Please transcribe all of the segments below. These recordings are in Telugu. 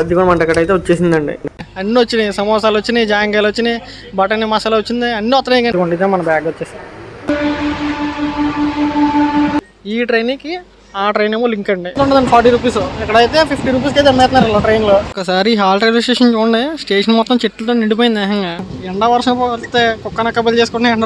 అది కూడా మన అయితే వచ్చేసిందండి. అన్నీ వచ్చినాయి. సమోసాలు వచ్చినాయి జాంకాయలు వచ్చినాయి బటానీ మసాలా వచ్చింది అన్నీ వస్తున్నాయి కానీ ఇదే మన బ్యాగ్ వచ్చేసి. ఈ ట్రైన్కి ఆ ట్రైన్ ఏమో లింక్ అండి. ఉంటుందండి ఫార్టీ రూపీస్. ఇక్కడైతే ఫిఫ్టీ రూపీస్కి అయితే అమ్మేస్తున్నారు ఇలా ట్రైన్లో. ఒకసారి హాల్ రైల్వే స్టేషన్ చూడండి. స్టేషన్ మొత్తం చెట్లతో నిండిపోయింది. ఏకంగా ఎండ వర్షం పడితే కుక్కన కబలు చేసుకుంటే ఎండ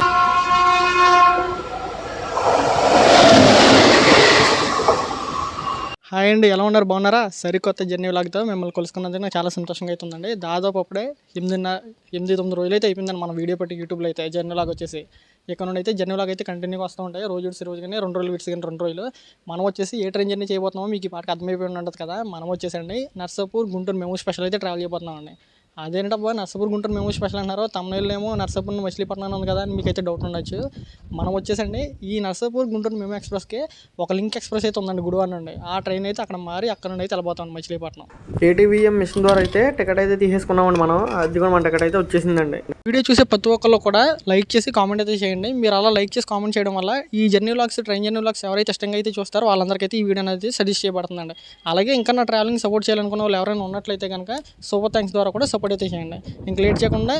హాయ్ అండి ఎలా ఉన్నారు? బాగున్నారా? సరికొత్త జర్నీ లాగుతో మిమ్మల్ని కలుసుకున్నందుకు నాకు చాలా సంతోషంగా అవుతుందండి. దాదాపు అప్పుడే ఎనిమిదిన్న ఎనిమిది తొమ్మిది రోజులు అయితే అయిపోయిందండి మన వీడియో పెట్టి యూట్యూబ్లో అయితే జర్నీ లాగా వచ్చేసి. ఇక్కడ నుండి అయితే జర్నీ లాగా అయితే కంటిన్యూగా వస్తూ ఉంటాయి. రోజు విడిసి రోజు కానీ రెండు రోజులు విడిసి కానీ రెండు రోజులు. మనం వచ్చేసి ఏ ట్రైన్ జర్నీ చేయబోతున్నామో మీకు ఈ పాటకు అర్థమైపోయి ఉండదు కదా. మనం వచ్చేసండి నర్సాపూర్ గుంటూరు మేము స్పెషల్ అయితే ట్రావెల్ చేయబోతున్నామండి. అదేంటబ్బా నర్సాపూర్ గుంటూరు మేము స్పెషల్ అన్నారు. తమిళ ఏమో నర్సాపూర్ మచిలీపట్నం ఉంది కదా అని మీకైతే డౌట్ ఉండొచ్చు. మనం వచ్చేసండి ఈ నర్సాపూర్ గుంటూరు మేము ఎక్స్ప్రెస్కి ఒక లింక్ ఎక్స్ప్రెస్ అయితే ఉందండి గుడివాడ నుండి ఆ ట్రైన్ అయితే అక్కడ మారి అక్కడ నుండి అయితే వెళ్ళిపోతాం మచిలీపట్నం. ఏటీవీఎం మిషన్ ద్వారా అయితే టికెట్ అయితే తీసేసుకున్నామండి మనం. అది కూడా మన టికెట్ అయితే వచ్చేసిందండి. వీడియో చూసే ప్రతి ఒక్కళ్ళు కూడా లైక్ చేసి కామెంట్ అయితే చేయండి. మీరు అలా లైక్ చేసి కామెంట్ చేయడం వల్ల ఈ journey vlogs train journey vlogs ఎవరైతే ఇష్టంగా అయితే చూస్తారో వాళ్ళందరికీ ఈ వీడియో అనేది సజెస్ట్ చేయబడుతుందండి. అలాగే ఇంకా నా ట్రావెలింగ్ సపోర్ట్ చేయాలనుకున్న వాళ్ళు ఎవరైనా ఉన్నట్లయితే కనుక సూపర్ థ్యాంక్స్ ద్వారా కూడా సపోర్ట్ పడేసేయండి ఇంక లేట్ చేయకుండా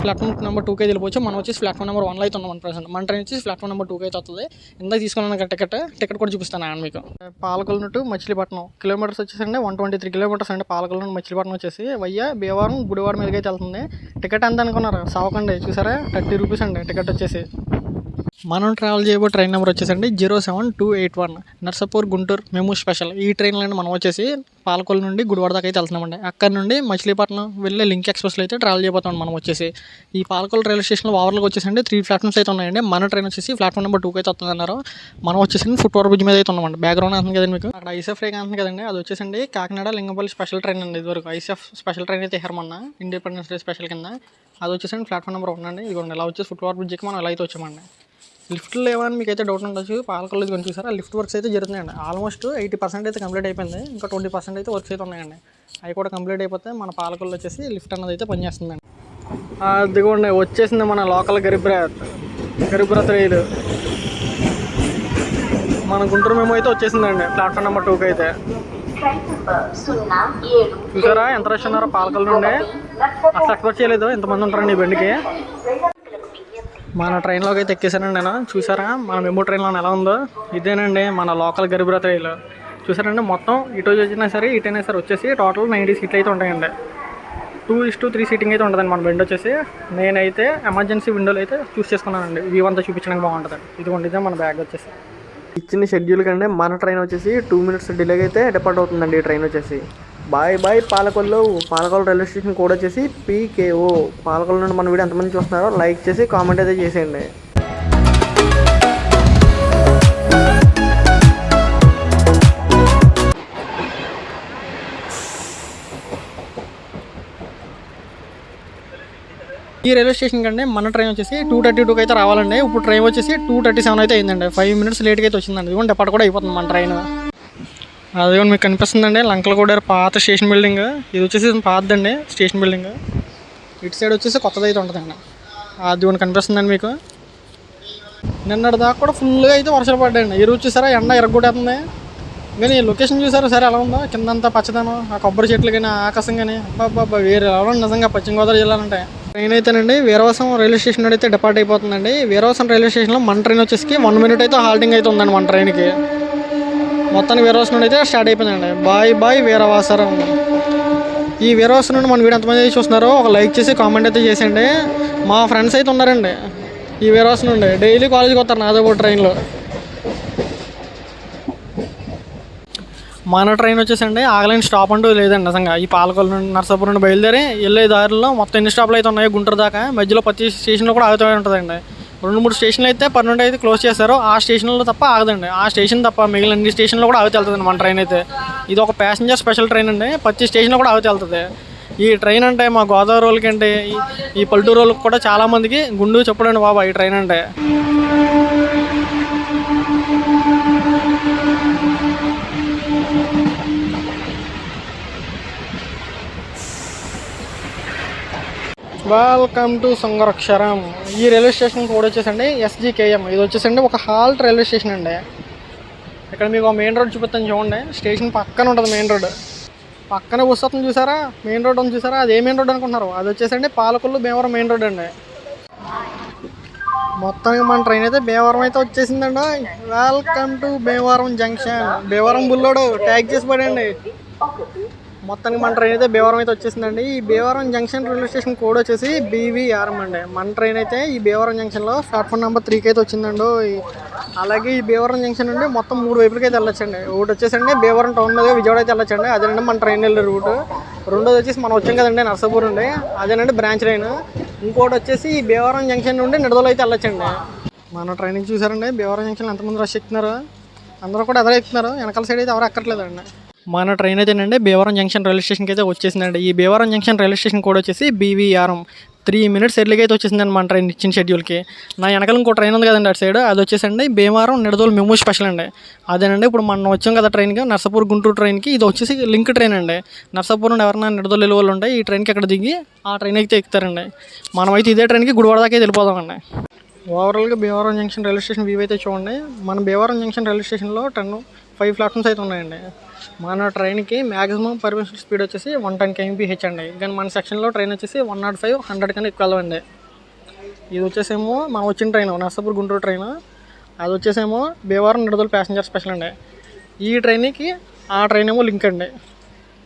ప్లాట్ఫామ్ నెంబర్ టూకి వెళ్ళిపోవచ్చు మనం వచ్చేసి ప్లాట్ఫామ్ నెంబర్ వన్లో అయితే ఉన్నాం మన ప్రజెంట్ మన ట్రైన్ వచ్చేసి ప్లాట్ఫామ్ నెంబర్ టూకి అయితే వస్తుంది ఇందాక తీసుకున్నాను టికెట్ టికెట్ కూడా చూపిస్తాను అండి మీకు. పాలకొల్లు టు మచిలీపట్నం కిలోమీటర్స్ వచ్చేసండి. వన్ ట్వంటీ త్రీ కిలోమీటర్స్ అండి పాలకొల్లు నుండి మచిలీపట్నం వచ్చేసి. వయ్యా భీమవరం గుడివాడ మీదకి అయితే వెళ్తుంది. టికెట్ ఎంత అనుకున్నారు? సావకండి చూసారా? థర్టీ రూపీస్ అండి టికెట్ వచ్చేసి. మనం ట్రావెల్ చేయబో ట్రైన్ నెంబర్ వచ్చేసండి zero seven two eight one Narsapur Guntur మేము స్పెషల్ ఈ ట్రైన్లో మనం వచ్చేసి పాలకొల్లు నుండి గుడివాడ దాకా అయితే వెళ్తున్నామండి. అక్కడ నుండి మచిలీపట్నం వెళ్ళే లింక్ ఎక్స్ప్రెస్లో అయితే ట్రావెల్ చేయబోతాం మనం వచ్చేసి. ఈ పాలకొల్లు రైల్వే స్టేషన్లో ఓవర్లకు వచ్చేసండి త్రీ ప్లాట్ఫామ్స్ అయితే ఉన్నాయండి. మన ట్రైన్ వచ్చేసి ప్లాట్ఫామ్ నెంబర్ టూకి అయితే వస్తుందన్నారు. మనం వచ్చేసి ఫుట్ ఓవర్ బ్రిడ్జ్ మీద అయితే ఉన్నామండి. బ్యాక్గ్రౌండ్ అంటుంది కదండి మీకు? అక్కడ ఐసెఫ్ రేగా అంటుంది కదండి. అది వచ్చేసండి కాకినాడ లింగంపల్లి స్పెషల్ ట్రైన్ అండి ఇదివరకు. ఐసెఫ్ స్పెషల్ ట్రైన్ అయితే హెర్మన్న ఇండిపెండెన్స్ డే స్పెషల్ కింద. అది వచ్చేసండి ప్లాట్ఫామ్ నెంబర్ ఉండండి అండి. ఇదిగోండి ఇలా వచ్చేసి ఫుట్ ఓవర్ బ్రిడ్జ్కి మనం ఎలా అయితే వచ్చామండి? లిఫ్ట్లు లేవని మీకు అయితే డౌట్ ఉండొచ్చు పాలకొల్లు కొంచెం చూసారా లిఫ్ట్ వర్క్స్ అయితే జరుగుతున్నాయండి ఆల్మోస్ట్ ఎయిటీ పర్సెంట్ అయితే కంప్లీట్ అయిపోయింది. ఇంకా ట్వంటీ పర్సెంట్ అయితే వర్క్స్ అయితే ఉన్నాయండి. అవి కూడా కంప్లీట్ అయిపోతే మన పాలకొల్లు వచ్చేసి లిఫ్ట్ అన్నది అయితే పనిచేస్తుందండి అదిగోండి వచ్చేసింది మన లోకల్ గరిబ్రత్ గరిబ్రత్ రైలు మన గుంటూరు మేము అయితే వచ్చేసిందండి. ప్లాట్ఫామ్ నెంబర్ టూకి అయితే. చూసారా? ఎంత రష్ ఉన్నారో పాలకొల్లు నుండి. అసలు ఎక్స్పెక్ట్ చేయలేదు. ఎంతమంది ఉంటారండి ఈ బండికి. మన ట్రైన్లోకి అయితే ఎక్కేసానండి నేను. చూసారా? మన మెమో ట్రైన్లో ఎలా ఉందో? ఇదేనండి మన లోకల్ గరీబ్రత్ రైలు చూసారండి? మొత్తం ఇటు వచ్చినా సరే ఇటైనా సరే వచ్చేసి టోటల్ నైంటీ సీట్లు అయితే ఉంటాయండి. Two is to three seating అయితే ఉంటుందండి మన విండో వచ్చేసి. నేనైతే ఎమర్జెన్సీ విండోలో అయితే చూస్ చేసుకున్నానండి. వ్యూ అంతా చూపించడానికి బాగుంటుంది ఇదిగోండి ఇదే మన బ్యాగ్ వచ్చేసి. ఇచ్చిన షెడ్యూల్ కంటే మన ట్రైన్ వచ్చేసి టూ మినిట్స్ డిలే అయితే డిపార్ట్ అవుతుందండి ఈ ట్రైన్ వచ్చేసి. Bye bye Palakollu. Palakollu railway station code వచ్చేసి పీకేఓ. పాలకొల్లు నుండి మన వీడియో ఎంతమంది చూస్తున్నారో లైక్ చేసి కామెంట్ అయితే చేసేయండి. ఈ రైల్వే స్టేషన్ కంటే మన ట్రైన్ వచ్చేసి టూ థర్టీ టూకి అయితే రావాలండి. ఇప్పుడు ట్రైన్ వచ్చేసి టూ థర్టీ సెవెన్ అయితే అయిందండి. ఫైవ్ మినిట్స్ లేట్గా అయితే వచ్చిందండి. ఇదిగోండి అప్పటి కూడా అయిపోతుంది మన ట్రైన్. అదే మీకు కనిపిస్తుందండి కూడా పాత స్టేషన్ బిల్డింగ్. ఇది వచ్చేసి పాతదండి స్టేషన్ బిల్డింగ్. ఇటు సైడ్ వచ్చేసి కొత్తది అయితే ఉంటుందండి. అది కనిపిస్తుందండి మీకు. నిన్నటి దాకా కూడా ఫుల్గా అయితే వర్షాలు పడ్డాయండి. ఈ రోజు చూసారా ఎండ ఎరగొట్టేస్తుంది. కానీ లొకేషన్ చూసారా? సరే ఎలా ఉందో? కిందంతా పచ్చదనం ఆ కొబ్బరి చెట్లు కానీ ఆకాశం కానీ అబ్బాబ్బా వేరే ఎలా నిజంగా పశ్చిమ గోదావరి జిల్లా అంటే ట్రైన్ అయితేనండి వీరవసం రైల్వే స్టేషన్ అయితే డిపార్ట్ అయిపోతుందండి. వీరవసం రైల్వే స్టేషన్లో మన ట్రైన్ వచ్చేసి వన్ మినిట్ అయితే హాల్టింగ్ అయితే ఉందండి మన ట్రైన్కి మొత్తానికి వీరవాసం నుండి అయితే స్టార్ట్ అయిపోయిందండి. Bye bye Veeravasaram. ఈ వీరవాస నుండి మన వీడియో ఎంతమంది చూస్తున్నారో ఒక లైక్ చేసి కామెంట్ అయితే చేసేయండి. మా ఫ్రెండ్స్ అయితే ఉన్నారండి. ఈ వీరవాస నుండి. డైలీ కాలేజీకి వస్తారు నాదో పాటు ట్రైన్లో మన ట్రైన్ వచ్చేసండి. ఆగలేని స్టాప్ అంటూ లేదండి నిజంగా. ఈ పాలకొల్లు నుండి నర్సాపురం నుండి బయలుదేరి వెళ్ళే దారిలో మొత్తం ఎన్ని స్టాప్లు అయితే ఉన్నాయో గుంటూరు దాకా మధ్యలో ప్రతి స్టేషన్లో కూడా ఆగుతూ ఉంటుందండి. రెండు మూడు స్టేషన్లు అయితే పన్నెండు అయితే క్లోజ్ చేశారు. ఆ స్టేషన్లో తప్ప ఆగదండి. ఆ స్టేషన్ తప్ప మిగిలిన అన్ని స్టేషన్లో కూడా ఆగితే వెళ్తుంది మన ట్రైన్ అయితే. ఇది ఒక ప్యాసింజర్ స్పెషల్ ట్రైన్ అండి. ప్రతి స్టేషన్లో కూడా ఆగితే వెళ్తుంది. ఈ ట్రైన్ అంటే మా గోదావరి వాళ్ళకి అంటే ఈ- ఈ పల్లెటూరు వాళ్ళకి కూడా చాలామందికి గుండు చెప్పడండి బాబా ఈ ట్రైన్ అంటే. వెల్కమ్ టు సంగరక్షరం ఈ రైల్వే స్టేషన్ కూడా వచ్చేసండి. ఎస్జీకేఎం ఇది వచ్చేసండి. ఒక హాల్ట్ రైల్వే స్టేషన్ అండి. ఇక్కడ మీకు మెయిన్ రోడ్ చూపిస్తాను చూడండి. స్టేషన్ పక్కన ఉంటుంది మెయిన్ రోడ్ పక్కన వస్తుంది చూసారా? మెయిన్ రోడ్ ఉంది చూసారా? అది ఏ మెయిన్ రోడ్ అనుకుంటున్నారు? అది వచ్చేసండి పాలకొల్లు భీమవరం మెయిన్ రోడ్ అండి. మొత్తానికి మన ట్రైన్ అయితే భీమవరం అయితే వచ్చేసిందండి. Welcome to Bhimavaram junction Bhimavaram Bullodu. Tag చేసి పడండి. మొత్తానికి మన ట్రైన్ అయితే భీవరం అయితే వచ్చేసిందండి. ఈ Bhimavaram junction railway station code వచ్చేసి బీవీఆర్ఎం అండి. మన ట్రైన్ అయితే ఈ భీవరం జంక్షన్లో ప్లాట్ఫామ్ నెంబర్ త్రీకి అయితే వచ్చిందండి. అలాగే ఈ భీవరం జంక్షన్ నుండి మొత్తం మూడు వైపులకి అయితే వెళ్ళొచ్చండి. ఒకటి వచ్చేసండి భీవరం టౌన్ మీద విజయవాడ అయితే వెళ్ళొచ్చండి. అదేనండి మన ట్రైన్ వెళ్ళే రూట్. రెండోది వచ్చేసి మనం వచ్చాం కదండి నర్సాపూర్ నుండి. అదేనండి బ్రాంచ్ లైన్. ఇంకోటి వచ్చేసి ఈ భీవరం జంక్షన్ నుండి నిడదలో అయితే వెళ్ళొచ్చండి. మన ట్రైనింగ్ చూసారండి భీవరం జంక్షన్ ఎంతమంది రష్ ఎక్కుతున్నారు? అందరూ కూడా ఎదురు ఎక్కుతున్నారు? వెనకాల సైడ్ అయితే ఎవరు ఎక్కట్లేదండి. మన ట్రైన్ అయితేనండి భీవరం జంక్షన్ రైల్వే స్టేషన్కి అయితే వచ్చేసిందండి. ఈ భీవరం జంక్షన్ రైల్వే స్టేషన్ కూడా వచ్చేసి బీవీఆర్ఎం త్రీ మినిట్స్ ఎర్లీగా అయితే వచ్చేసిందండి మన ట్రైన్ ఇచ్చిన షెడ్యూల్కి నా వెనకాల ఇంకో ట్రైన్ ఉంది కదండి అటు సైడ్ అది వచ్చేసండి భీమవరం నిడదోలు మెమో స్పెషల్ అండి. అదేనండి ఇప్పుడు మనం వచ్చాం కదా ట్రైన్కి నర్సాపూర్ గుంటూరు ట్రైన్కి ఇది వచ్చేసి లింక్ ట్రైన్ అండి. నర్సాపూర్ నుండి ఎవరైనా నిడదోలు వెళ్ళే వాళ్ళు ఈ ట్రైన్కి అక్కడ దిగి ఆ ట్రైన్ అయితే ఎక్కుతారండి. మనమైతే ఇదే ట్రైన్కి గుడివాడ దాకా అయితే వెళ్ళిపోదామండి. ఓవరాల్గా Bhimavaram junction railway station view అయితే చూడండి. మన భీమవరం జంక్షన్ రైల్వే స్టేషన్లో టెన్ ఫైవ్ ప్లాట్ఫామ్స్ అయితే ఉన్నాయండి. మన ట్రైన్కి మ్యాక్సిమం పర్మిషన్ స్పీడ్ వచ్చేసి వన్ టెన్ కేఎంపీహెచ్ అండి. కానీ మన సెక్షన్లో ట్రైన్ వచ్చేసి వన్ నాట్ ఫైవ్ హండ్రెడ్ కన్నా ఎక్కువ వెళ్ళవండి ఇది వచ్చేసేమో మనం వచ్చిన ట్రైన్ నర్సాపూర్ గుంటూరు ట్రైన్. అది వచ్చేసేమో భీమవరం నిడదలు ప్యాసింజర్ స్పెషల్ అండి. ఈ ట్రైన్కి ఆ ట్రైన్ ఏమో లింక్ అండి.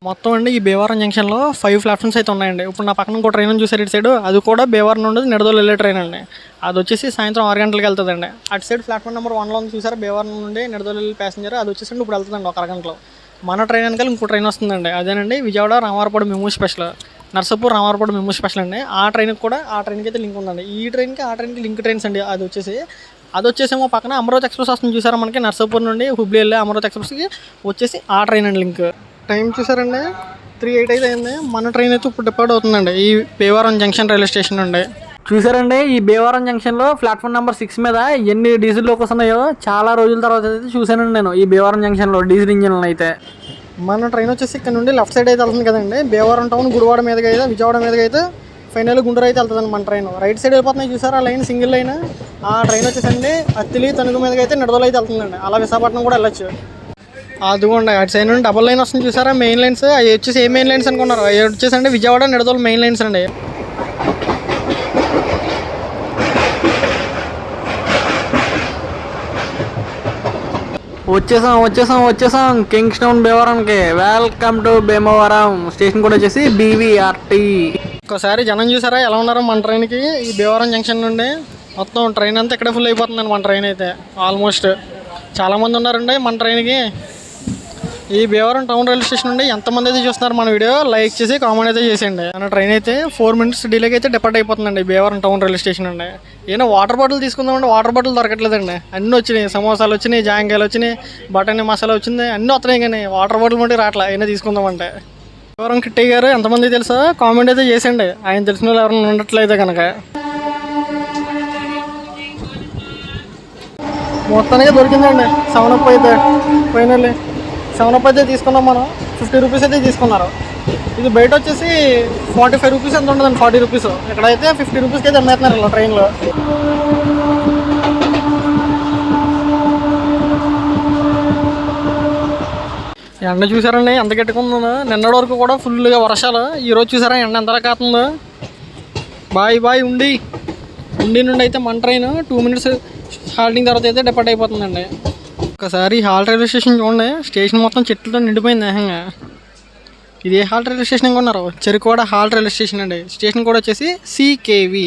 మొత్తం అండి ఈ భీమవరం జంక్షన్లో ఫైవ్ ప్లాట్ఫామ్స్ అయితే ఉన్నాయండి. ఇప్పుడు నా పక్కన ఇంకో ట్రైన్ చూసారు ఇటు సైడ్. అది కూడా భీమవరం నుండి నిడదోలు వెళ్ళే ట్రైన్ అండి. అది వచ్చేసి సాయంత్రం ఆరు గంటలకు వెళ్తుందండి. అటు సైడ్ ప్లాట్ఫామ్ నెంబర్ వన్లో ఉంది చూసారా? భీమవరం నుండి నిడదోలు వెళ్ళే ప్యాసింజర్. అది వచ్చేసి ఇప్పుడు వెళ్తుందండి ఒక అరగంటలో. మన ట్రైన్ వెనకాల ఇంకో ట్రైన్ వస్తుందండి. అదేనండి Vijayawada Ramavarappadu MEMU special. Narsapur Ramavarappadu MEMU special అండి. ఆ ట్రైన్కి కూడా ఆ ట్రైన్కి అయితే లింక్ ఉందండి. ఈ ట్రైన్కి ఆ ట్రైన్కి లింక్ ట్రైన్స్ అండి. అది వచ్చేసి అది వచ్చేసేమో పక్కన అమరావతి ఎక్స్ప్రెస్ వస్తుంది చూసారా మనకి? నర్సాపూర్ నుండి హుబ్లీ వెళ్ళి అమరావతి ఎక్స్ప్రెస్కి వచ్చేసి ఆ ట్రైన్ అండి లింక్ టైం చూసారండి? త్రీ ఎయిట్ అయితే అయింది. మన ట్రైన్ అయితే ఇప్పుడు డిపార్ట్ అవుతుందండి. ఈ పేవరం జంక్షన్ రైల్వే స్టేషన్ నుండి. చూసారండి ఈ భీమవరం జంక్షన్లో ప్లాట్ఫామ్ నెంబర్ సిక్స్ మీద ఎన్ని డీజిల్ లోకస్ ఉన్నాయో చాలా రోజుల తర్వాత అయితే చూశానండి నేను ఈ భీమవరం జంక్షన్లో డీజిల్ ఇంజిన్లు అయితే. మన ట్రైన్ వచ్చేసి ఇక్కడ నుండి లెఫ్ట్ సైడ్ అయితే వెళ్తుంది కదండి. భీమవరం టౌన్ గుడివాడ మీదకి అయితే విజయవాడ మీదకి అయితే ఫైనల్ గుంటూరు అయితే వెళ్తుంది మన ట్రైన్ రైట్ సైడ్ వెళ్ళిపోతున్నాయి చూసారా? ఆ లైన్ సింగిల్ లైన్ ఆ ట్రైన్ వచ్చేసండి అత్తిలి తణుకు మీదకి అయితే నిడదలు అయితే వెళ్తుందండి. అలా విశాఖపట్నం కూడా వెళ్ళొచ్చు. అదిగోండి అటు సైడ్ నుండి డబల్ లైన్ వస్తుంది చూసారా? మెయిన్ లైన్స్ అవి వచ్చేసి ఏ మెయిన్ లైన్స్ అనుకున్నారు? అవి వచ్చేసండి విజయవాడ నిడదోలు మెయిన్ లైన్స్ అండి. వచ్చేసాం వచ్చేసాం వచ్చేసాం. Kings town భీమవరంకి. Welcome to Bhimavaram. Station కూడా వచ్చేసి బీవీఆర్టీ ఒకసారి జనం చూసారా? ఎలా ఉన్నారో మన ట్రైన్కి? ఈ భీమవరం జంక్షన్ నుండి మొత్తం ట్రైన్ అంతా ఇక్కడే ఫుల్ అయిపోతుందండి మన ట్రైన్ అయితే. ఆల్మోస్ట్ చాలామంది ఉన్నారండి మన ట్రైన్కి ఈ భీమవరం టౌన్ రైల్వే స్టేషన్ నుండి ఎంతమంది అయితే చూస్తున్నారు మన వీడియో లైక్ చేసి కామెంట్ అయితే చేసేయండి. మన ట్రైన్ అయితే ఫోర్ మినిట్స్ డిలేకి అయితే డిపార్ట్ అయిపోతుందండి భీమవరం టౌన్ రైల్వే స్టేషన్ అండి ఏమైనా వాటర్ బాటిల్ తీసుకుందామంటే వాటర్ బాటిల్ దొరకట్లేదండి. అన్నీ వచ్చినాయి సమోసాలు వచ్చినాయి జాంకాయలు వచ్చినాయి బటానీ మసాలా వచ్చింది అన్నీ వస్తున్నాయి కానీ వాటర్ బాటిల్ మట్టి రావట్లే అయినా తీసుకుందామంటే. భీమవరం కిట్టి గారు ఎంతమంది తెలుసా? కామెంట్ అయితే చేసేయండి. ఆయన తెలిసిన వాళ్ళు ఎవరైనా ఉండట్లయితే కనుక. మొత్తానికి దొరికిందండి. సెవెన్ అప్ అయితే ఫైనల్లీ. సెవెన్ అప్ అయితే తీసుకున్నాం మనం. ఫిఫ్టీ రూపీస్ అయితే తీసుకున్నారు. ఇది బయట వచ్చేసి ఫార్టీ ఫైవ్ రూపీస్ ఎంత ఉంటుందండి? Forty rupees. ఇక్కడైతే ఫిఫ్టీ రూపీస్కి అయితే అమ్మేస్తున్నారు ఇలా ట్రైన్లో. ఎండ చూసారండి? ఎంత గట్టుకుందో నిన్నటి వరకు కూడా ఫుల్గా వర్షాలు. ఈరోజు చూసారా? ఎండ ఎంత కాతుందో బాయ్ బాయ్ ఉండి. ఉండి నుండి అయితే మన ట్రైన్. టూ మినిట్స్ హాల్టింగ్ తర్వాత అయితే డిపార్ట్ అయిపోతుందండి. ఒకసారి హాల్ రైల్వే స్టేషన్ చూడండి. స్టేషన్ మొత్తం చెట్లతో నిండిపోయింది ఏకంగా ఇది ఏ హాల్ రైల్వే స్టేషన్ ఉన్నారు చెరుకువాడ హాల్ రైల్వే స్టేషన్ అండి. స్టేషన్ కూడా వచ్చేసి సికేవి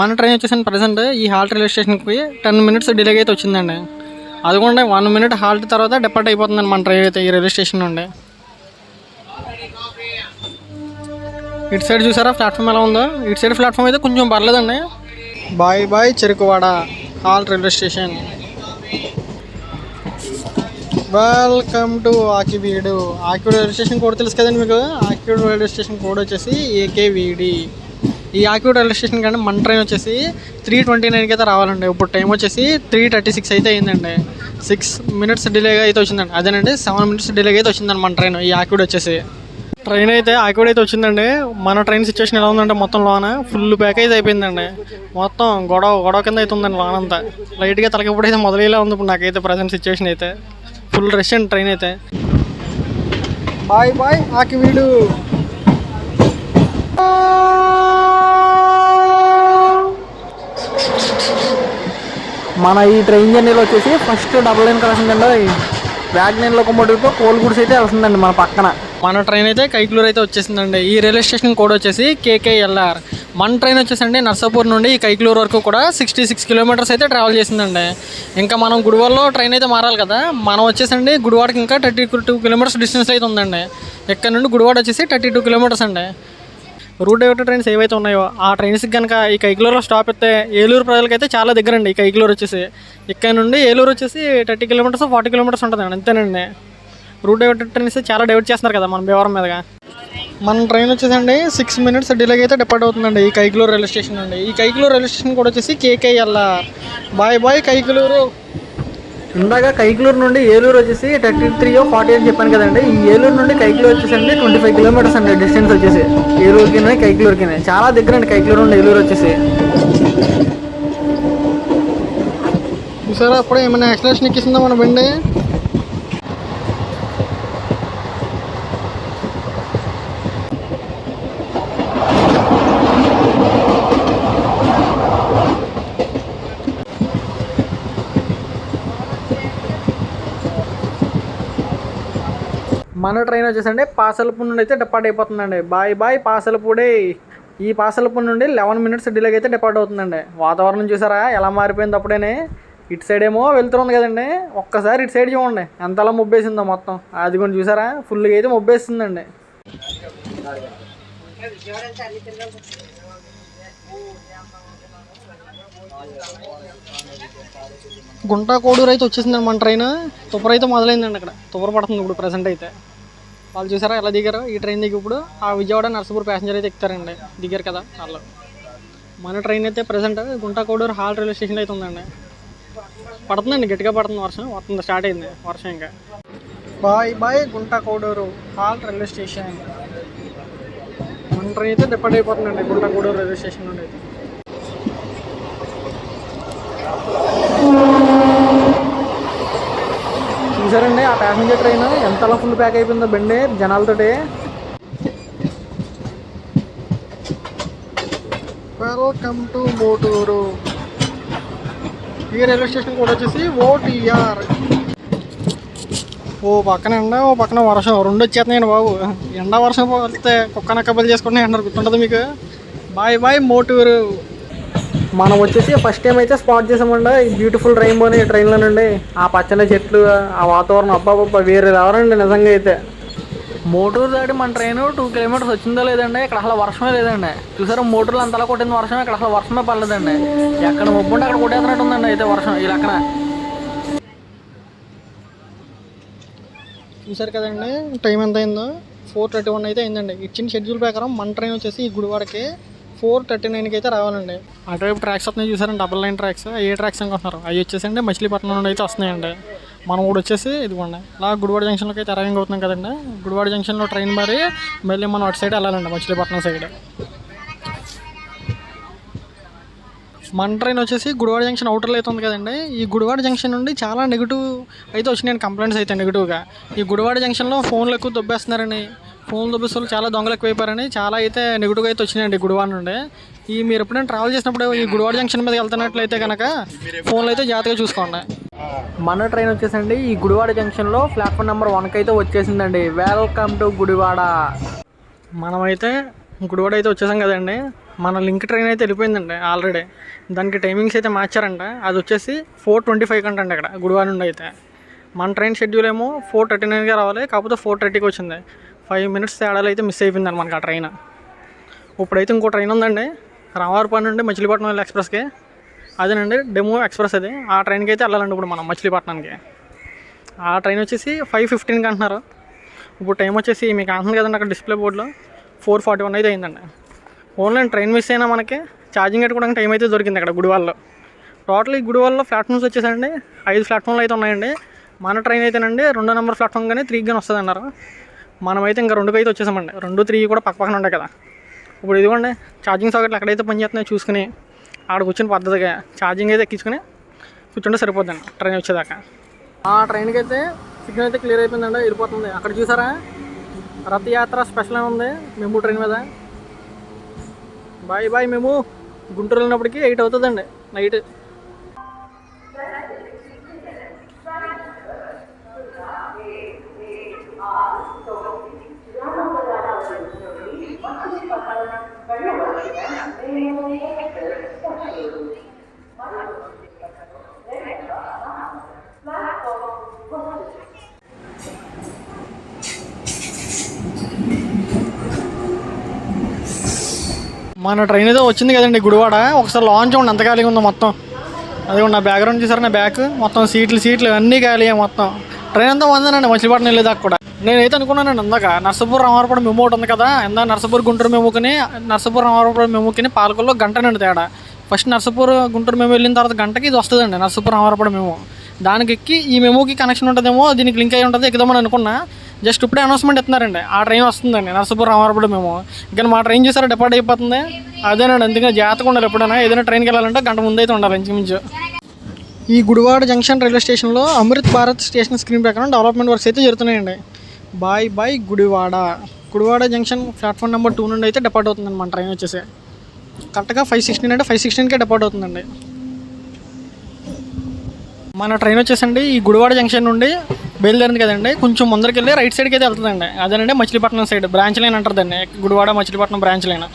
మన ట్రైన్ వచ్చేసి ప్రజెంట్ ఈ హాల్ రైల్వే స్టేషన్కి పోయి టెన్ మినిట్స్ డిలే అయితే వచ్చిందండి. అది కూడా వన్ మినిట్ హాల్ట్ తర్వాత డిపార్ట్ అయిపోతుందండి మన ట్రైన్ అయితే ఈ రైల్వే స్టేషన్ నుండి. ఇటు సైడ్ చూసారా? ప్లాట్ఫామ్ ఎలా ఉందో? ఇటు సైడ్ ప్లాట్ఫామ్ అయితే కొంచెం పర్లేదండి. Bye bye Cherukuvada halt railway station. Welcome to Akividu Akividu railway station code తెలుసు కదండి మీకు? ఆకివీడు రైల్వే స్టేషన్ కోడ్ వచ్చేసి ఏకేవీడి ఈ ఆకివీడు రైల్వే స్టేషన్ కంటే మన ట్రైన్ వచ్చేసి త్రీ ట్వంటీ నైన్కి అయితే రావాలండి. ఇప్పుడు టైం వచ్చేసి త్రీ థర్టీ సిక్స్ అయితే అయిందండి. సిక్స్ మినిట్స్ డిలేగా అయితే వచ్చిందండి. అదేనండి సెవెన్ మినిట్స్ డిలేగా అయితే వచ్చిందండి మన ట్రైన్ ఈ ఆకివీడు వచ్చేసి ట్రైన్ అయితే ఆకివీడు అయితే వచ్చిందండి. మన ట్రైన్ సిచ్యువేషన్ ఎలా ఉందంటే మొత్తం లోన ఫుల్ ప్యాకేజ్ అయిపోయిందండి. మొత్తం గొడవ గొడవ కింద అవుతుందండి లోన అంతా లైట్గా తలకిప్పుడు అయితే మొదలయ్యేలా ఉంది ఇప్పుడు నాకైతే ప్రజెంట్ సిచ్యువేషన్ అయితే. ఫుల్ రష్ అండి ట్రైన్ అయితే. Bye bye Akividu. మన ఈ ట్రైన్ జర్నీలో వచ్చేసి ఫస్ట్ డబుల్ లైన్ క్రాసింగ్ అండి వ్యాగ్నైన్ లోకోమోటివ్తో కోల్గూడ్స్ అయితే వెళ్తుందండి మన పక్కన. మన ట్రైన్ అయితే కైకులూరు అయితే వచ్చేసిందండి. ఈ రైల్వే స్టేషన్ కోడ్ వచ్చేసి కేకేఎల్ఆర్ మన ట్రైన్ వచ్చేసండి నర్సాపూర్ నుండి ఈ కైక్లూర్ వరకు కూడా సిక్స్టీ సిక్స్ కిలోమీటర్స్ అయితే ట్రావెల్ చేసిందండి. ఇంకా మనం గుడివాడలో ట్రైన్ అయితే మారాలి కదా. మనం వచ్చేసండి గుడివాడకి ఇంకా థర్టీ టూ కిలోమీటర్స్ డిస్టెన్స్ అయితే ఉందండి. ఇక్కడ నుండి గుడివాడ వచ్చేసి థర్టీ టూ కిలోమీటర్స్ అండి. రూట్ డైవర్టర్ ట్రైన్స్ ఏవైతే ఉన్నాయో ఆ ట్రైన్స్కి కనుక ఈ కైక్లూరులో స్టాప్ ఇస్తే ఏలూరు ప్రజలకైతే చాలా దగ్గర అండి ఈ కైకులూరు వచ్చేసి. ఇక్కడ నుండి ఏలూరు వచ్చేసి థర్టీ కిలోమీటర్స్ ఫార్టీ కిలోమీటర్స్ ఉంటుందండి. అంతేనండి. రూట్ డైవర్టర్ ట్రైన్స్ చాలా డైవర్ట్ చేస్తున్నారు కదా మన భీవరం మీదుగా. మన ట్రైన్ వచ్చేసండి సిక్స్ మినిట్స్ డిలే అయితే డిపార్ట్ అవుతుందండి ఈ కైకులూరు రైల్వే స్టేషన్ అండి ఈ కైకులూరు రైల్వే స్టేషన్ కూడా వచ్చేసి కేకేఎల్ఆర్ బాయ్ బాయ్ కైకులూరు. ఇందాక కైక్లూరు నుండి ఏలూరు వచ్చేసి థర్టీ త్రీ ఫార్టీ అని చెప్పాను కదండి. ఈ ఏలూరు నుండి కైక్లూరు వచ్చేసి అండి ట్వంటీ ఫైవ్ కిలోమీటర్స్ అండి డిస్టెన్స్ వచ్చేసి. ఏలూరుకి కైక్లూరుకి చాలా దగ్గర అండి కైక్లూరు నుండి ఏలూరు వచ్చేసి. చూసారా అప్పుడే ఏమైనా యాక్సిలేషన్ ఎక్కిస్తుందా మన బండి? మన ట్రైన్ వచ్చేసండి పాసలపూడి నుండి అయితే డిపార్ట్ అయిపోతుందండి. బాయ్ బాయ్ పాసలపూడి ఈ పాసలపూడి నుండి లెవెన్ మినిట్స్ డిలే అయితే డిపార్ట్ అవుతుందండి. వాతావరణం చూసారా? ఎలా మారిపోయింది అప్పుడేనే. ఇటు సైడ్ ఏమో వెళ్తుంది కదండి. ఒక్కసారి ఇటు సైడ్ చూడండి. ఎంతలా మొబ్బేసిందో మొత్తం. అది కూడా చూసారా? ఫుల్గా అయితే మొబ్బేస్తుందండి. గుంటా కోడూరు అయితే వచ్చేసిందండి మన ట్రైన్ తుపర అయితే మొదలైందండి అక్కడ. తుపర పడుతుంది ఇప్పుడు ప్రజెంట్ అయితే. వాళ్ళు చూసారా ఎలా దిగారు? ఈ ట్రైన్ దిగి ఇప్పుడు ఆ విజయవాడ నర్సపూర్ ప్యాసింజర్ అయితే ఎక్కుతారండి. దిగారు కదా వాళ్ళు. మన ట్రైన్ అయితే present Guntakoduru halt railway station అయితే ఉందండి. పడుతుందండి గట్టిగా పడుతుంది వర్షం. వస్తుంది స్టార్ట్ అయింది వర్షం ఇంకా. Bye bye Guntakoduru halt railway station. మన ట్రైన్ అయితే డిపార్ట్ అయిపోతుందండి గుంటాకోడూరు రైల్వే స్టేషన్ నుండి అయితే. చూసారండి ఆ ప్యాసింజర్ ట్రైన్ ఎంతలా ఫుల్ ప్యాక్ అయిపోయిందో బండి జనాలతోటి వెల్కమ్ టు మోటూరు ఈ రైల్వే స్టేషన్ కూడా వచ్చేసి ఓటీఆర్ ఓ పక్కన ఎండ ఓ పక్కన వర్షం. రెండు వచ్చేస్తున్నాయండి బాబు. ఎండ వర్షం పోతే కుక్క నక్కబలి చేసుకుంటే ఎండ గుర్తుంటుంది మీకు? బాయ్ బాయ్ మోటూరు మనం వచ్చేసి ఫస్ట్ టైం అయితే స్పాట్ చేసామండి. ఈ బ్యూటిఫుల్ రెయిన్బోని ట్రైన్లో నుండి. ఆ పచ్చని చెట్లు ఆ వాతావరణం అబ్బాబ్బా వేరే రావరండి నిజంగా అయితే. మోటూరు దాటి మన ట్రైన్ టూ కిలోమీటర్స్ వచ్చిందో లేదండి ఇక్కడ అసలు వర్షమే లేదండి. చూసారా మోటూర్లు అంతలా కొట్టింది వర్షం ఇక్కడ అసలు వర్షమే పడలేదండి. ఎక్కడ మొబ్బుంటే అక్కడ కొట్టేస్తున్నట్టు ఉందండి అయితే వర్షం ఈ లెక్కన. చూసారు కదండి టైం ఎంత అయిందో? ఫోర్ థర్టీ వన్ అయితే అయిందండి. ఇచ్చిన షెడ్యూల్ ప్రకారం మన ట్రైన్ వచ్చేసి ఈ గుడివాడకి ఫోర్ థర్టీ నైన్కి అయితే రావాలండి. అటువైపు ట్రాక్స్ వస్తున్నాయి చూసారండి డబల్ లైన్ ట్రాక్స్ ఏ ట్రాక్స్ అనుకుంటున్నారు? అవి వచ్చేసండి మచిలీపట్నం నుండి అయితే వస్తున్నాయండి. మనం కూడా వచ్చేసి ఇదిగోండి. అలా గుడివాడ జంక్షన్లోకి అయితే అరవింగ్ అవుతున్నాం కదండి. గుడివాడ జంక్షన్లో ట్రైన్ మరి మళ్ళీ మనం అటు సైడ్ వెళ్ళాలండి మచిలీపట్నం సైడ్ మన ట్రైన్ వచ్చేసి గుడివాడ జంక్షన్ అవుటర్లో అయితే ఉంది కదండి. ఈ గుడివాడ జంక్షన్ నుండి చాలా నెగిటివ్ అయితే వచ్చినాయి కంప్లైంట్స్ అయితే నెగిటివ్గా ఈ గుడివాడ జంక్షన్లో ఫోన్లు ఎక్కువ దొబ్బేస్తున్నారని ఫోన్ వాళ్ళు చాలా దొంగలు ఎక్కువైపోయారని చాలా అయితే నెగిటివ్గా అయితే వచ్చినాయండి గుడివాడ నుండి. ఈ మీరు ఎప్పుడైనా ట్రావెల్ చేసినప్పుడు ఈ గుడివాడ జంక్షన్ మీద వెళ్తున్నట్లయితే కనుక ఫోన్లు అయితే జాగ్రత్తగా చూసుకోండి. మన ట్రైన్ వచ్చేసండి ఈ గుడివాడ జంక్షన్లో ప్లాట్ఫామ్ నెంబర్ వన్కి అయితే వచ్చేసిందండి. Welcome to Gudivada. మనమైతే గుడివాడ అయితే వచ్చేసాం కదండి. మన లింక్ ట్రైన్ అయితే వెళ్ళిపోయిందండి ఆల్రెడీ దానికి టైమింగ్స్ అయితే మార్చారంట. అది వచ్చేసి ఫోర్ ట్వంటీ ఫైవ్ కంటండి అక్కడ గుడివాడ నుండి అయితే. మన ట్రైన్ షెడ్యూల్ ఏమో ఫోర్ థర్టీ నైన్గా రావాలి. కాకపోతే ఫోర్ థర్టీకి వచ్చింది. ఫైవ్ మినిట్స్ తేడాలు అయితే మిస్ అయిపోయింది మనకు ఆ ట్రైన్. ఇప్పుడైతే ఇంకో ట్రైన్ ఉందండి. రామారపాడు నుండి మచిలీపట్నం వెళ్ళే ఎక్స్ప్రెస్కి. అదేనండి డెమో ఎక్స్ప్రెస్ అది. ఆ ట్రైన్కి అయితే వెళ్ళాలండి ఇప్పుడు మనం మచిలీపట్నానికి. ఆ ట్రైన్ వచ్చేసి ఫైవ్ ఫిఫ్టీన్కి అంటున్నారు. ఇప్పుడు టైం వచ్చేసి మీకు అంటుంది కదండి అక్కడ డిస్ప్లే బోర్డులో. ఫోర్ ఫార్టీ వన్ అయితే అయిందండి. ఓన్లీ ట్రైన్ మిస్ అయినా మనకి ఛార్జింగ్ పెట్టుకోవడానికి టైం అయితే దొరికింది అక్కడ గుడివాళ్ళలో టోటల్ ఈ గుడివాళ్ళలో ప్లాట్ఫామ్స్ వచ్చేసండి ఐదు ప్లాట్ఫామ్లు అయితే ఉన్నాయండి. మన ట్రైన్ అయితేనండి రెండో నెంబర్ ప్లాట్ఫామ్ కానీ త్రీకి కానీ వస్తుంది అన్నారు మనమైతే ఇంకా రెండుకి అయితే వచ్చేసామండి. రెండు త్రీ కూడా పక్క పక్కన ఉంటాయి కదా. ఇప్పుడు ఇదిగోండి ఛార్జింగ్ సాకెట్లు ఎక్కడైతే పనిచేస్తున్నాయో చూసుకుని ఆడ కూర్చుని పద్ధతిగా ఛార్జింగ్ అయితే ఎక్కించుకుని కూర్చుంటే సరిపోద్దండి. ట్రైన్ వచ్చేదాకా. ఆ ట్రైన్కి అయితే సిగ్నల్ అయితే క్లియర్ అయిపోయిందండి. వెళ్ళిపోతుంది. అక్కడ చూసారా? రథయాత్ర స్పెషల్ ఉంది. మేము ట్రైన్ మీద. బాయ్ బాయ్ మేము. గుంటూరు వెళ్ళినప్పటికీ ఎయిట్ అవుతుందండి. నైట్ మన ట్రైన్ ఏదో వచ్చింది కదండి గుడివాడ. ఒకసారి లాంచ్ ఉండి ఎంత ఖాళీగా ఉందో మొత్తం. అది నా బ్యాక్గ్రౌండ్ చూసారు నా బ్యాక్ మొత్తం సీట్లు సీట్లు అన్నీ ఖాళీ మొత్తం. ట్రైన్ అంతా ఉందనండి మచిలీపట్నం వెళ్ళేదాకా కూడా. నేనైతే అనుకున్నానండి ఇందాక నర్సపూర్ రామారపురం మెమో ఒకటి ఉంది కదా ఇందా నర్సపూర్ గుంటూరు మెమోకిని నర్సపూర్ రామారపురం మెమోకిని పాలకొల్లో గంటనండి తేడా. ఫస్ట్ నర్సపూర్ గుంటూరు మేము వెళ్ళిన తర్వాత గంటకి ఇది వస్తుందండి నర్సపూర్ రామారపురం మేము. దానికి ఎక్కి ఈ మెమోకి కనెక్షన్ ఉంటుందేమో దీనికి లింక్ అయి ఉంటుంది ఎక్కుదామని అనుకున్నా. జస్ట్ ఇప్పుడే అనౌన్స్మెంట్ ఇస్తున్నారండి ఆ ట్రైన్ వస్తుందండి నర్సపూర్ రామారపురం మేము. ఇంకా మా ట్రైన్ చూసారా డిపార్ట్ అయిపోతుంది. అదేనండి అందుకని జాగ్రత్తగా ఉండాలి ఎప్పుడైనా ఏదైనా ట్రైన్కి వెళ్ళాలంటే గంట ముందు అయితే ఉండాలి ఇంచుమించు. ఈ గుడివాడ జంక్షన్ రైల్వే స్టేషన్లో అమృత్ భారత్ స్టేషన్ స్క్రీన్ ప్రకారం డెవలప్మెంట్ వర్క్స్ అయితే జరుగుతున్నాయండి. Bye bye Gudivada Gudivada junction platform number two నుండి అయితే డిపార్ట్ అవుతుందండి మన ట్రైన్ వచ్చేసి కరెక్ట్గా ఫైవ్ సిక్స్టీన్ అంటే ఫైవ్ సిక్స్టీన్కే డిపార్ట్ అవుతుందండి. మన ట్రైన్ వచ్చేసండి ఈ గుడివాడ జంక్షన్ నుండి బయలుదేరింది కదండి కొంచెం ముందరికి వెళ్ళి రైట్ సైడ్కి అయితే వెళ్తుందండి. అదేనండి మచిలీపట్నం సైడ్ బ్రాంచ్ లైన్ అంటారు దాన్ని గుడివాడ మచిలీపట్నం బ్రాంచ్ లైన్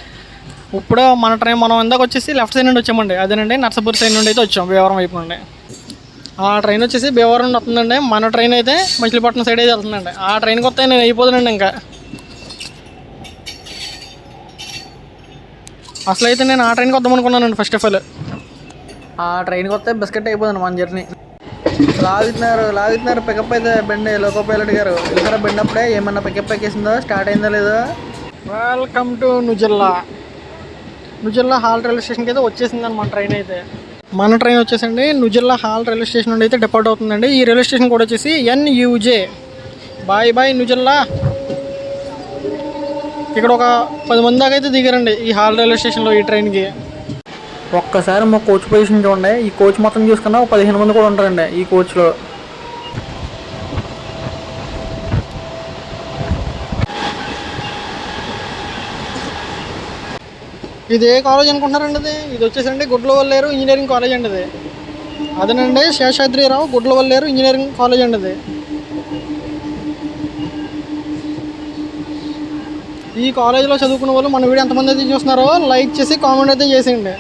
ఇప్పుడు మన ట్రైన్ మనం ఇందాక వచ్చేసి లెఫ్ట్ సైడ్ నుండి వచ్చామండి అదేనండి నర్సపూర్ సైడ్ నుండి అయితే వచ్చాం వేవరం వైపు నుండి. ఆ ట్రైన్ వచ్చేసి భీవరం నుండి వస్తుందండి. మన ట్రైన్ అయితే మచిలీపట్నం సైడ్ అయితే వెళ్తుందండి. ఆ ట్రైన్కి వస్తే నేను అయిపోతానండి ఇంకా. అసలు అయితే నేను ఆ ట్రైన్కి వద్దాం అనుకున్నానండి ఫస్ట్ ఆఫ్ ఆల్ ఆ ట్రైన్కి వస్తే బిస్కెట్ అయిపోతుంది మన జర్నీ లాగుతున్నారు లాగుతున్నారు. పికప్ అయితే బండి లోకో పైలట్ గారు. ఇక్కడ బండి అప్పుడే ఏమన్నా పికప్ ఎక్కేసిందో స్టార్ట్ అయిందో లేదో. Welcome to Nujella Nujella halt railway స్టేషన్కి అయితే వచ్చేసింది మన ట్రైన్ అయితే. మన ట్రైన్ వచ్చేసండి నుజిల్లా హాల్ రైల్వే స్టేషన్ నుండి అయితే డిపార్ట్ అవుతుందండి. ఈ రైల్వే స్టేషన్ కూడా వచ్చేసి ఎన్యూజే. Bye bye Nujella. ఇక్కడ ఒక పది మంది దాకా అయితే దిగారండి ఈ హాల్ రైల్వే స్టేషన్లో ఈ ట్రైన్కి. ఒక్కసారి మా కోచ్ పొజిషన్ చూడండి. ఈ కోచ్ మొత్తం చూసుకున్నా ఒక పదిహేను మంది కూడా ఉంటారండి ఈ కోచ్లో. ఇది ఏ కాలేజ్ అనుకుంటున్నారండి అది? ఇది వచ్చేసండి గుడ్లవల్లేరు ఇంజనీరింగ్ కాలేజ్ అండి అది. అదేనండి శేషాద్రిరావు గుడ్లవల్లేరు ఇంజనీరింగ్ కాలేజ్ అండి ఇది ఈ కాలేజీలో చదువుకున్న వాళ్ళు మన వీడియో ఎంతమంది అయితే చూస్తున్నారో లైక్ చేసి కామెంట్ అయితే చేసేయండి.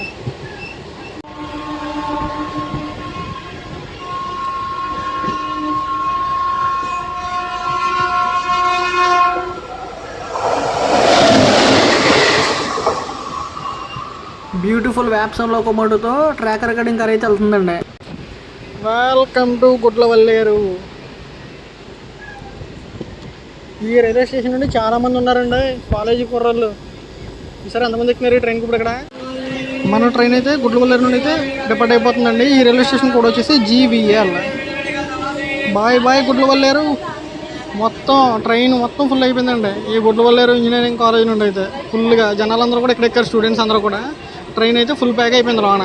బ్యూటిఫుల్ వ్యాప్సన్ లోకోమోటివ్తో ట్రాక్ రికార్డింగ్ కార్ అయితే వెళ్తుందండి వెల్కమ్ టు గుడ్లవల్లేరు. ఈ రైల్వే స్టేషన్ నుండి చాలా మంది ఉన్నారండి. కాలేజీ కుర్రలు ఈసారి ఎంతమంది ఎక్కినారు ఈ ట్రైన్కి ఇప్పుడు ఇక్కడ. మన ట్రైన్ అయితే గుడ్లవల్లేరు నుండి అయితే డిపార్ట్ అయిపోతుందండి. ఈ రైల్వే స్టేషన్ కూడా వచ్చేసి జీవీఎల్ బాయ్ బాయ్ గుడ్లవల్లేరు. మొత్తం ట్రైన్ మొత్తం ఫుల్ అయిపోయిందండి. ఈ గుడ్లవల్లేరు ఇంజనీరింగ్ కాలేజ్ నుండి అయితే. ఫుల్గా జనాలందరూ కూడా ఇక్కడ ఎక్కారు స్టూడెంట్స్ అందరూ కూడా. ట్రైన్ అయితే ఫుల్ ప్యాక్ అయిపోయింది లోన.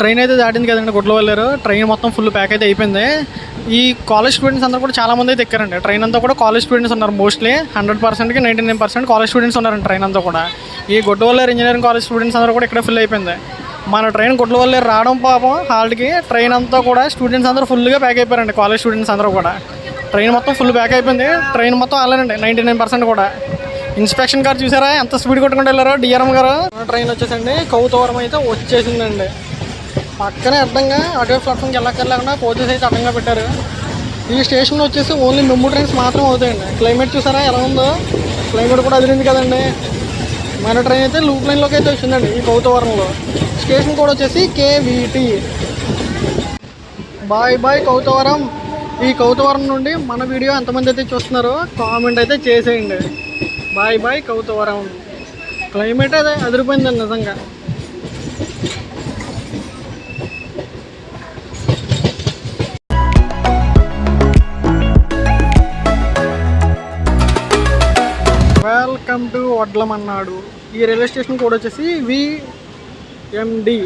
ట్రైన్ అయితే దాటింది కదండి గుడ్ల వెళ్ళారు ట్రైన్ మొత్తం ఫుల్ ప్యాక్ అయితే అయిపోయింది. ఈ కాలేజ్ స్టూడెంట్స్ అందరూ కూడా చాలా మంది అయితే ఎక్కారండి. ట్రైన్ అంతా కూడా కాలేజ్ స్టూడెంట్స్ ఉన్నారు మోస్ట్లీ హండ్రెడ్ పర్సెంట్కి ninety nine percent college students ఉన్నారండి ట్రైన్ అంతా కూడా. ఈ గుడ్డవల్లేరు ఇంజనీరింగ్ కాలేజ్ స్టూడెంట్స్ అందరూ కూడా ఇక్కడ ఫిల్ అయిపోయింది. మన ట్రైన్ గుడ్లవల్లేరు రావడం పాపం హాల్ట్కి ట్రైన్ అంతా కూడా స్టూడెంట్స్ అందరూ ఫుల్గా ప్యాక్ అయిపోయారండి కాలేజ్ స్టూడెంట్స్ అందరూ కూడా. ట్రైన్ మొత్తం ఫుల్ ప్యాక్ అయిపోయింది. ట్రైన్ మొత్తం అలానండి నైంటీ నైన్ పర్సెంట్ కూడా. ఇన్స్పెక్షన్ కార్ చూసారా? ఎంత స్పీడ్ కొట్టుకుంటూ వెళ్ళారో? డిఆర్ఎం గారు. ట్రైన్ వచ్చేసండి. కౌతవరం అయితే వచ్చేసిందండి. పక్కనే అడ్డంగా అటువే ప్లాట్ఫామ్కి వెళ్ళక్కర్లేకుండా కోచెస్ అయితే అడ్డంగా పెట్టారు. ఈ స్టేషన్ వచ్చేసి ఓన్లీ మెమ్ము ట్రైన్స్ మాత్రం అవుతాయండి. క్లైమేట్ చూసారా? ఎలా ఉందో? క్లైమేట్ కూడా అదిరింది కదండి. మన ట్రైన్ అయితే లూప్ లైన్లోకి అయితే వచ్చిందండి ఈ కౌతవరంలో స్టేషన్ కూడా వచ్చేసి కేవీటీ. బాయ్ బాయ్ కౌతవరం ఈ కౌతవరం నుండి మన వీడియో ఎంతమంది అయితే చూస్తున్నారో కామెంట్ అయితే చేసేయండి. Bye bye Kauthavaram. క్లైమేట్ అదే అదిరిపోయిందండి నిజంగా. వెల్కమ్ టు వడ్లం అన్నాడు. ఈ రైల్వే స్టేషన్ కూడా వచ్చేసి విఎండి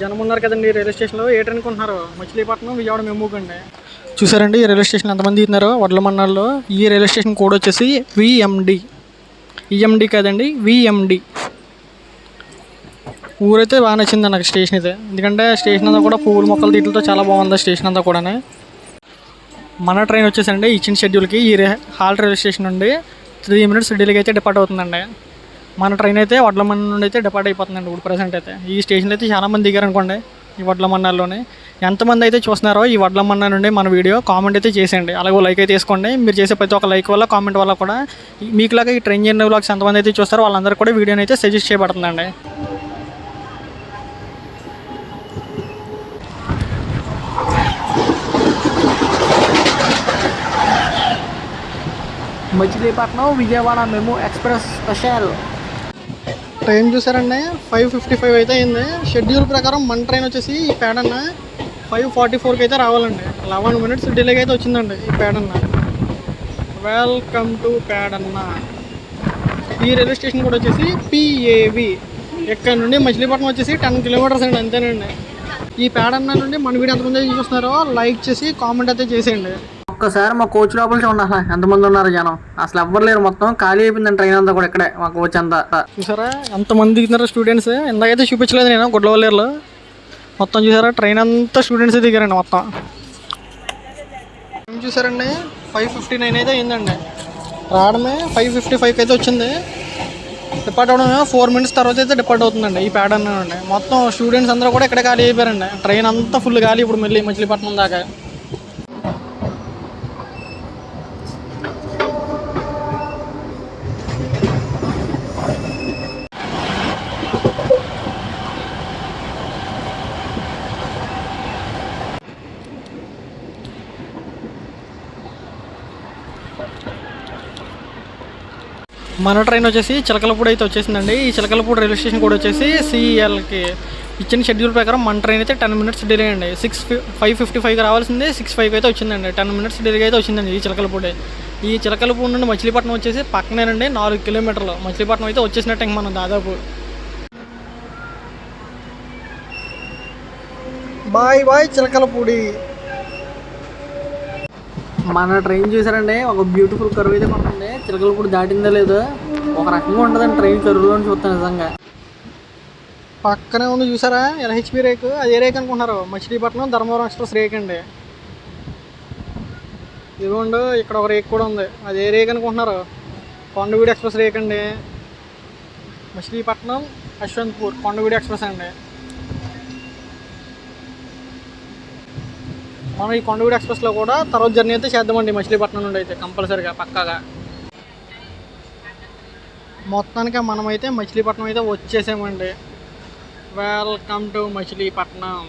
జనం ఉన్నారు కదండి ఈ రైల్వే స్టేషన్లో ఏ ట్రైన్ కొంటున్నారు మచిలీపట్నం విజయవాడ మెమ్మూకండి చూసారండి ఈ రైల్వే స్టేషన్ ఎంతమంది దిగుతున్నారో వడ్లమన్నాల్లో ఈ రైల్వే స్టేషన్ కోడ్ వచ్చేసి విఎండి ఈఎండి కాదండి విఎండి ఊరైతే బాగా నచ్చింది నాకు స్టేషన్ అయితే. ఎందుకంటే స్టేషన్ అంతా కూడా పువ్వుల మొక్కల తీట్లతో చాలా బాగుంది స్టేషన్ అంతా కూడా మన ట్రైన్ వచ్చేసండి ఇచ్చిన షెడ్యూల్కి ఈ హాల్ రైల్వే స్టేషన్ నుండి త్రీ మినిట్స్ ఢిల్లీకి అయితే డిపార్ట్ అవుతుందండి. మన ట్రైన్ అయితే వడ్లమన్న నుండి అయితే డిపార్ట్ అయిపోతుందండి ఇప్పుడు ప్రజెంట్ అయితే. ఈ స్టేషన్లో అయితే చాలామంది దిగారు అనుకోండి ఈ వడ్లమన్నాల్లోనే. ఎంతమంది అయితే చూస్తున్నారో ఈ వడ్లమన్న నుండి మన వీడియో కామెంట్ అయితే చేసేయండి. అలాగే లైక్ అయితే తీసుకోండి. మీరు చేసే ప్రతి ఒక్క లైక్ వల్ల కామెంట్ వల్ల కూడా మీకులాగా ఈ ట్రైన్ జర్నీ బ్లాగ్స్ ఎంతమంది అయితే చూస్తారో వాళ్ళందరూ కూడా వీడియోని అయితే సజెస్ట్ చేయబడుతుందండి. మచిలీపట్నం విజయవాడ మేము ఎక్స్ప్రెస్ స్పెషల్. ట్రైన్ చూసారండి ఫైవ్ ఫిఫ్టీ ఫైవ్ అయితే అయింది. షెడ్యూల్ ప్రకారం మన ట్రైన్ వచ్చేసి ఈ పేడన్న ఫైవ్ ఫార్టీ ఫోర్కి అయితే రావాలండి. లెవెన్ మినిట్స్ డిలేకి అయితే వచ్చిందండి ఈ పేడన్న వెల్కమ్ టు పేడన్న ఈ రైల్వే స్టేషన్ కూడా వచ్చేసి పిఏవి ఇక్కడ నుండి? మచిలీపట్నం వచ్చేసి టెన్ కిలోమీటర్స్ అండి అంతేనండి. ఈ పేడన్న నుండి మన వీడియో ఎంతమంది చూస్తున్నారో లైక్ చేసి కామెంట్ అయితే చేసేయండి. ఒక్కసారి మా కోచ్ లోపల చూడండి అసలు ఎంతమంది ఉన్నారు జనం? అసలు ఎవ్వరు లేరు మొత్తం. ఖాళీ అయిపోయింది ట్రైన్ అంతా కూడా ఇక్కడే మా కోచ్ అంతా. చూసారా? ఎంతమంది దిగుతున్నారు స్టూడెంట్స్ ఇందాకైతే చూపించలేదు నేను గుడ్లవల్లేరులో. మొత్తం చూసారా? ట్రైన్ అంతా స్టూడెంట్స్ దిగారండి మొత్తం. ఏం చూసారండి? ఫైవ్ ఫిఫ్టీ నైన్ అయితే అయిందండి. రావడమే ఫైవ్ ఫిఫ్టీ ఫైవ్కి అయితే వచ్చింది. డిపార్ట్ అవడమే ఫోర్ మినిట్స్ తర్వాత అయితే డిపార్ట్ అవుతుందండి ఈ ప్యాటర్న్ అండి మొత్తం స్టూడెంట్స్ అందరూ కూడా ఇక్కడే ఖాళీ అయిపోయారండి. ట్రైన్ అంతా ఫుల్ ఖాళీ ఇప్పుడు మళ్ళీ మచిలీపట్నం దాకా. మన ట్రైన్ వచ్చేసి చిలకలపూడి అయితే వచ్చేసిందండి. ఈ చిలకలపూడి రైల్వే స్టేషన్ కూడా వచ్చేసి సిఎల్కి ఇచ్చిన షెడ్యూల్ ప్రకారం మన ట్రైన్ అయితే టెన్ మినిట్స్ డిలే అండి. సిక్స్ ఫైవ్ ఫిఫ్టీ ఫైవ్కి రావాల్సింది సిక్స్ ఫైవ్ అయితే వచ్చిందండి. టెన్ మినిట్స్ డిలే అయితే వచ్చిందండి ఈ చిలకలపూడి. ఈ చిలకలపూడి నుండి మచిలీపట్నం వచ్చేసి పక్కనేనండి నాలుగు కిలోమీటర్లు. మచిలీపట్నం అయితే వచ్చేసినట్టు ఇంక మనం దాదాపు. Bye bye Chilakalapudi. మన ట్రైన్ చూసారండి ఒక బ్యూటిఫుల్ కరువు అయితే కొనుంది చిలకలపూడి దాటిందా లేదో. ఒక రకంగా ఉండదండి ట్రైన్ కరువులో చూస్తాను నిజంగా. పక్కనే ఉంది చూసారా? LHP rake. అదే రేక్ అనుకుంటున్నారు. మచిలీపట్నం ధర్మవరం ఎక్స్ప్రెస్ రేక్ అండి. ఇదిగోండి ఇక్కడ ఒక రేక్ కూడా ఉంది. అదే రేక్ అనుకుంటున్నారు. కొండవీడి ఎక్స్ప్రెస్ రేక్ అండి. మచిలీపట్నం యశ్వంత్పూర్ కొండవీడి ఎక్స్ప్రెస్ అండి. మనం ఈ కొండగూడి ఎక్స్ప్రెస్లో కూడా తర్వాత జర్నీ అయితే చేద్దామండి మచిలీపట్నం నుండి అయితే కంపల్సరీగా పక్కాగా. మొత్తానికి మనమైతే మచిలీపట్నం అయితే వచ్చేసామండి. Welcome to Machilipatnam.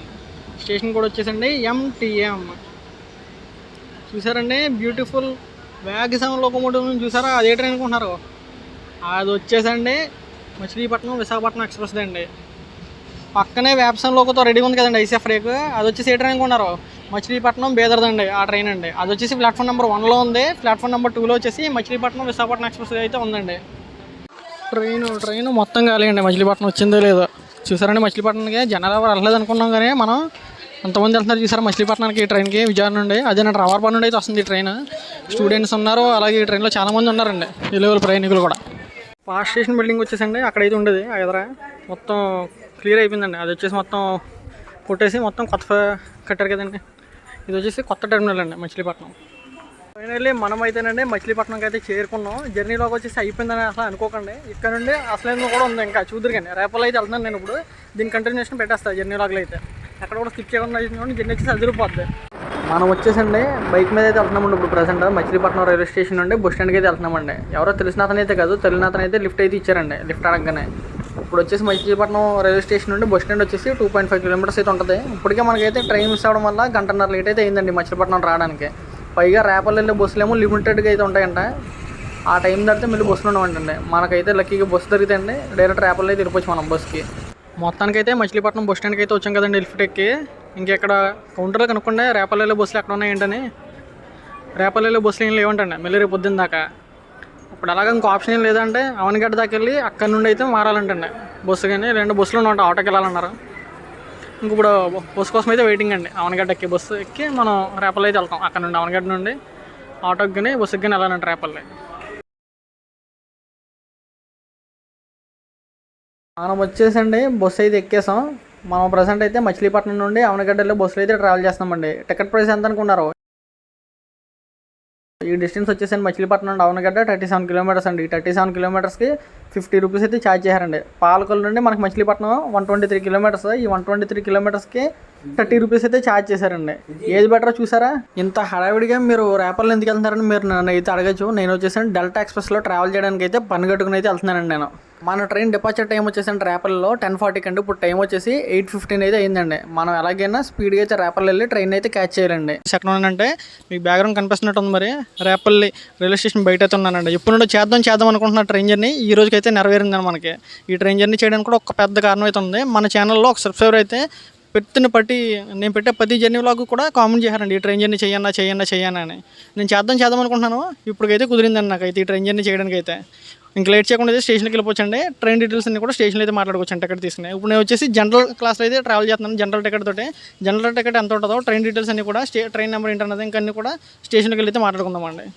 స్టేషన్ కూడా వచ్చేసండి ఎంటీఎం చూసారండి బ్యూటిఫుల్ వ్యాగ్ లోకమోటివ్ చూసారా? అదే ట్రైన్ అనుకుంటున్నారు. అది వచ్చేసండి మచిలీపట్నం విశాఖపట్నం ఎక్స్ప్రెస్ అండి. పక్కనే వ్యాప్సన్ లోకోతో రెడీ ఉంది కదండి ఐసీఎఫ్ రేక్. అది వచ్చేసి ఏ ట్రైన్ అనుకున్నారు మచిలీపట్నం బేదర్దండి ఆ ట్రైన్ అండి. అది వచ్చేసి ప్లాట్ఫామ్ నెంబర్ వన్లో ఉంది. ప్లాట్ఫామ్ నెంబర్ టూలో వచ్చేసి మచిలీపట్నం విశాఖపట్నం ఎక్స్ప్రెస్ అయితే ఉందండి. ట్రైన్ ట్రైన్ మొత్తం ఖాళీ అండి. మచిలీపట్నం వచ్చిందో లేదో చూసారండి మచిలీపట్నంకి జనాలు ఎవరు వెళ్ళలేదు అనుకున్నాం కానీ మనం ఎంతమంది వెళ్తున్నారు చూసారా? మచిలీపట్నానికి ఈ ట్రైన్కి విజయవాడ నుండి. అదే నా రావర్పాడు నుండి అయితే వస్తుంది ఈ ట్రైన్ స్టూడెంట్స్ ఉన్నారు అలాగే ఈ ట్రైన్లో చాలామంది ఉన్నారండి. ఈ ప్రయాణికులు కూడా. పాస్ స్టేషన్ బిల్డింగ్ వచ్చేసండి. అక్కడైతే ఉండేది ఆ మొత్తం క్లియర్ అయిపోయిందండి. అది వచ్చేసి మొత్తం కొట్టేసి మొత్తం కొత్త కట్టారు కదండి. ఇది వచ్చేసి కొత్త టెర్మినల్ అండి మచిలీపట్నం. ఫైనల్లీ మనం అయితేనండి మచిలీపట్నంకి అయితే చేరుకున్నాం. జర్నీలోకి వచ్చేసి అయిపోయిందని అసలు అనుకోకండి. ఇక్కడ నుండి అసలు కూడా ఉంది ఇంకా చూద్దరు కానీ రేపల్లో అయితే వెళ్తున్నాను నేను ఇప్పుడు. దీని కంటిన్యూషన్ పెట్టేస్తాను జర్నీలోకి అయితే. అక్కడ కూడా స్కిప్ చేయకుండా జర్నీ వచ్చేసి అదిరిపోద్ది. మనం వచ్చేసండి బైక్ మీద అయితే వెళ్తున్నామండి ఇప్పుడు ప్రజెంట్ మచిలీపట్నం రైల్వే స్టేషన్ నుండి బస్ స్టాండ్కి అయితే వెళ్తున్నామండి. ఎవరో తెలిసిన అతను అయితే కాదు తెలియని లిఫ్ట్ అయితే ఇచ్చారండి లిఫ్ట్ అడగగానే. ఇప్పుడు వచ్చేసి మచిలీపట్నం రైల్వే స్టేషన్ నుండి బస్ స్టాండ్ వచ్చేసి టూ పాయింట్ ఫైవ్ కిలోమీటర్స్ అయితే ఉంటుంది. ఇప్పటికే మనకైతే ట్రైన్ మిస్ అవ్వడం వల్ల గంటన్నర లేట్ అయితే అయిందండి మచిలీపట్నం రావడానికి. పైగా రేపల్లి వెళ్ళే బస్సులు ఏమో లిమిటెడ్గా అయితే ఉంటాయంట. ఆ టైం దాటితే మళ్ళీ బస్సులు ఉండవంటండి. మనకైతే లక్కీగా బస్సు దొరికితే డైరెక్ట్ రేపల్లి అయితే వెళ్ళిపోవచ్చు మనం బస్కి మొత్తానికైతే మచిలీపట్నం బస్ స్టాండ్కి అయితే వచ్చాం కదండి లిఫ్ట్ ఎక్కి. ఇంకెక్కడ కౌంటర్లో కనుక్కుండే వెళ్ళే బస్సులు ఎక్కడ ఉన్నాయి ఏంటని. వెళ్ళే బస్సులు ఏం లేవంటండి. మళ్ళీ రేపు పొద్దున్న దాకా. ఇప్పుడు అలాగే ఇంకో ఆప్షన్ ఏం లేదంటే అవనిగడ్డ దాకా వెళ్ళి అక్కడ నుండి అయితే మారాలంటండి. బస్సు కానీ రెండు బస్సులు ఉన్నాయంట ఆటోకి వెళ్ళాలన్నారు. ఇంక ఇప్పుడు బస్సు కోసం అయితే వెయిటింగ్ అండి. అవనగడ్డ ఎక్కి బస్సు ఎక్కి మనం రేపల్లి అయితే వెళ్తాం. అక్కడ నుండి అవనగడ్డ నుండి ఆటోకి కానీ బస్సుకి కానీ వెళ్ళాలంటే రేపల్లి. మనం వచ్చేసండి బస్సు అయితే ఎక్కేసాం. మనం ప్రజెంట్ అయితే మచిలీపట్నం నుండి అవనగడ్డలో బస్సులో అయితే ట్రావెల్ చేస్తామండి టికెట్ ప్రైస్ ఎంత అనుకున్నారు? ఈ డిస్టెన్స్ వచ్చేసండి మచిలీపట్నం నుండి అవనగడ్డ థర్టీ సెవెన్ కిలోమీటర్స్ అండి థర్టీ సెవెన్ కిలోమీటర్స్కి ఫిఫ్టీ రూపీస్ అయితే ఛార్జ్ చేశారండి. పాలకొల్లు నుండి మనకి Machilipatnam one twenty three kilometres ఈ వన్ ట్వంటీ త్రీ కిలోమీటర్స్కి థర్టీ రూపీస్ అయితే ఛార్జ్ చేశారండి. ఏది బెటర్ చూసారా? ఇంత హడావిడిగా మీరు రేపర్లు ఎందుకు వెళ్తున్నారని మీరు నన్ను అయితే అడగచ్చు. నేను వచ్చేసాను డెల్టా ఎక్స్ప్రెస్లో ట్రావెల్ చేయడానికి అయితే పని కట్టుకుని అయితే వెళ్తున్నానండి నేను. మన ట్రైన్ డిపార్చర్ టైం వచ్చేసండి రేపల్లో టెన్ ఫార్టీకి అండి ఇప్పుడు టైం వచ్చేసి ఎయిట్ ఫిఫ్టీన్ అయితే అయిందండి. మనం ఎలాగైనా స్పీడ్గా అయితే రేపల్లి వెళ్ళి ట్రైన్ అయితే క్యాచ్ చేయాలండి. సెకండ్ అంటే మీకు బ్యాక్గ్రౌండ్ కనిపిస్తున్నట్టు ఉంది మరి. రేపల్లి రైల్వే స్టేషన్ బయట అయితే ఉన్నానండి. ఇప్పుడు నుండి చేద్దాం చేద్దాం అనుకుంటున్న ట్రైన్ జర్నీ ఈ రోజుకి అయితే నెరవేరిందండి మనకి. ఈ ట్రైన్ జర్నీ చేయడానికి కూడా ఒక పెద్ద కారణం అయితే ఉంది. మన ఛానల్లో ఒక సబ్స్క్రైబర్ అయితే పెట్టిన పట్టి నేను పెట్టే ప్రతి జర్నీ వ్లాగ్ కూడా కామెంట్ చేశారండి. ఈ ట్రైన్ జర్నీ చేయన్నా చేయన్నా చేయన్నా అని. నేను చేద్దాం చేద్దాం అనుకుంటున్నాను. ఇప్పటికైతే కుదిరిందండి నాకు అయితే ఈ ట్రైన్ జర్నీ చేయడానికి అయితే ఇంకా లేట్ చేయకుండా స్టేషన్కి వెళ్ళిపోవచ్చండి. ట్రైన్ డీటెయిల్స్ అన్ని కూడా స్టేషన్లో అయితే మాట్లాడుకోవచ్చు టికెట్ తీసుకునే. ఇప్పుడు నేను వచ్చేసి జనరల్ క్లాస్లో అయితే ట్రావెల్ చేస్తున్నాను జనరల్ టికెట్ తోటి. జనరల్ టికెట్ ఎంత ఉంటుందో ట్రైన్ డీటెయిల్స్ అన్ని కూడా స్టే ట్రైన్ నెంబర్ ఏంటన్నది ఇంకా అన్ని కూడా స్టేషన్కి వెళ్ళి అయితే మాట్లాడుకుందామండి.